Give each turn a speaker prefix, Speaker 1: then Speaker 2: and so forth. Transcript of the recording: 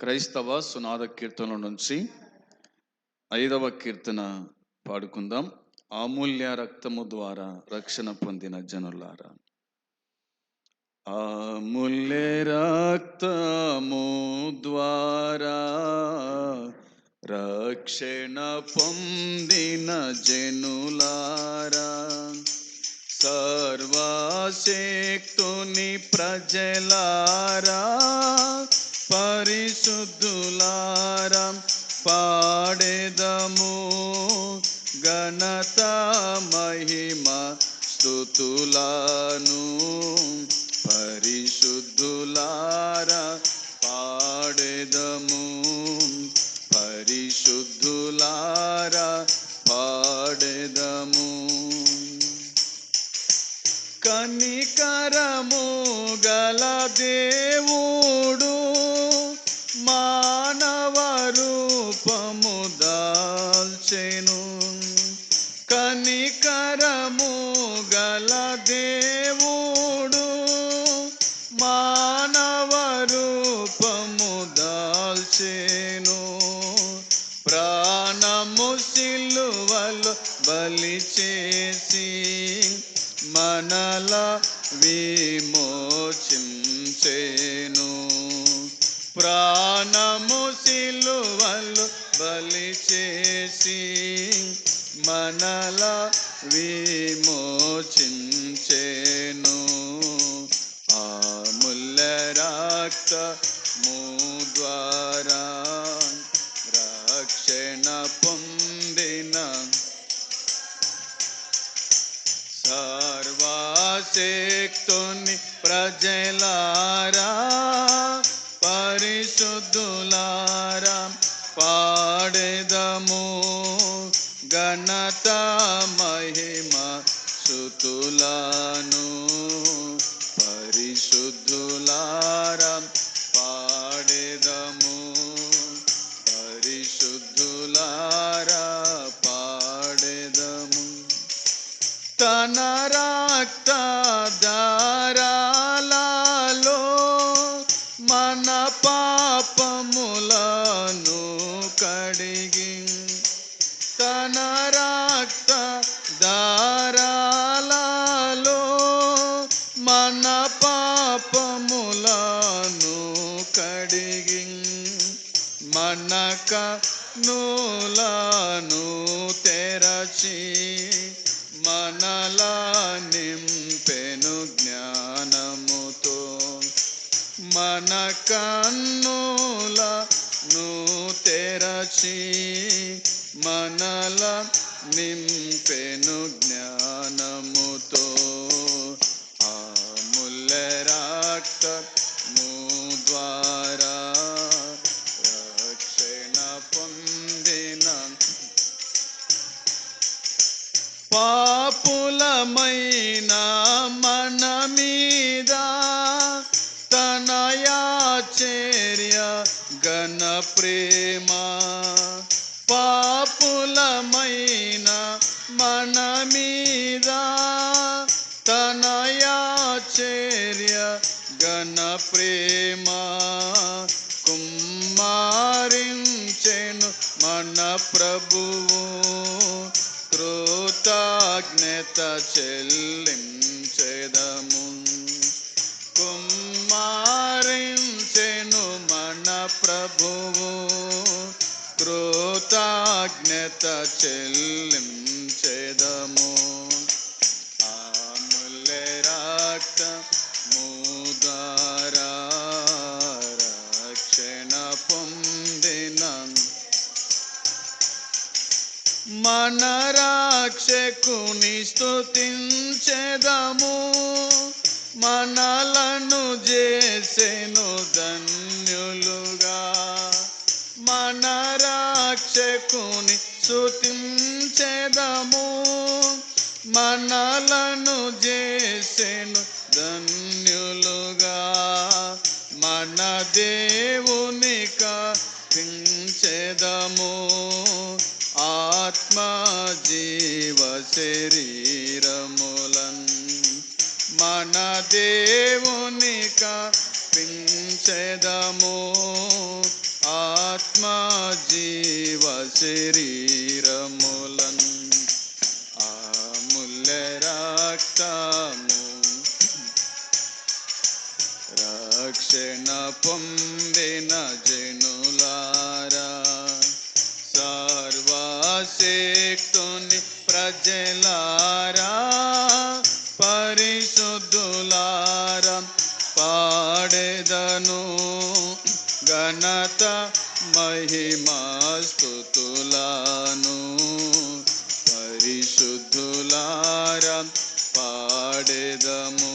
Speaker 1: క్రైస్తవ సునాద కీర్తనల నుంచి ఐదవ కీర్తన పాడుకుందాం. అమూల్య రక్తము ద్వారా రక్షణ పొందిన జనులారా. అమూల్య రక్తము ద్వారా రక్షణ పొందిన జనులారా. సర్వశక్తుని ప్రజలారా పరిశుద్ధులారం పాడేదము. ఘనత మహిమ స్థుతులను పరిశుద్ధులారా పాడేదము. పరిశుద్ధులారా పాడేదము. కనికరము గలదే దేవుడు మానవ రూపము దాల్చేను. ప్రాణము సిలువలు బలి చేసి మనల విమోచించేను. ప్రాణము సిలువలు బలి చేసి మనల విమో రక్త ద్వారా రక్షణ పొందిన సర్వశక్తుని ప్రజలారా పరిశుద్ధులారా పాడెదము ఘనత మహిమ శుతులను పరిశుద్ధులారా మన పాపములా తెరచి మనల నింపెను జ్ఞానముతో. ఆముల్ల మూ ద్వారా రక్షణ పొందిన పాపులమైన మనమీ మన మీద తన గణ ప్రేమ కుమారించెను మన ప్రభువు కృతజ్ఞత చెల్లించెదము కుమారించెను మన ప్రభువు కృతజ్ఞత వేదము. ఆముల రక్తము ద్వారా రక్షణ పొందిన మన రాక్షకుని స్థుతించెదము మనలను చేసెను ధన్యులుగా. మన రాక్షకుని స్థుతించెదము మనలను చేసెను ధన్యులుగా. మన దేవునిక కించెదము ఆత్మ జీవ శరీరములన్. మన దేవునిక పించెదము ఆత్మ జీవ శరీర శక్తుని ప్రజలారా పరిశుద్ధులారా పాడేదను ఘనత మహిమాస్తుతులను పరిశుద్ధులారా పాడేదము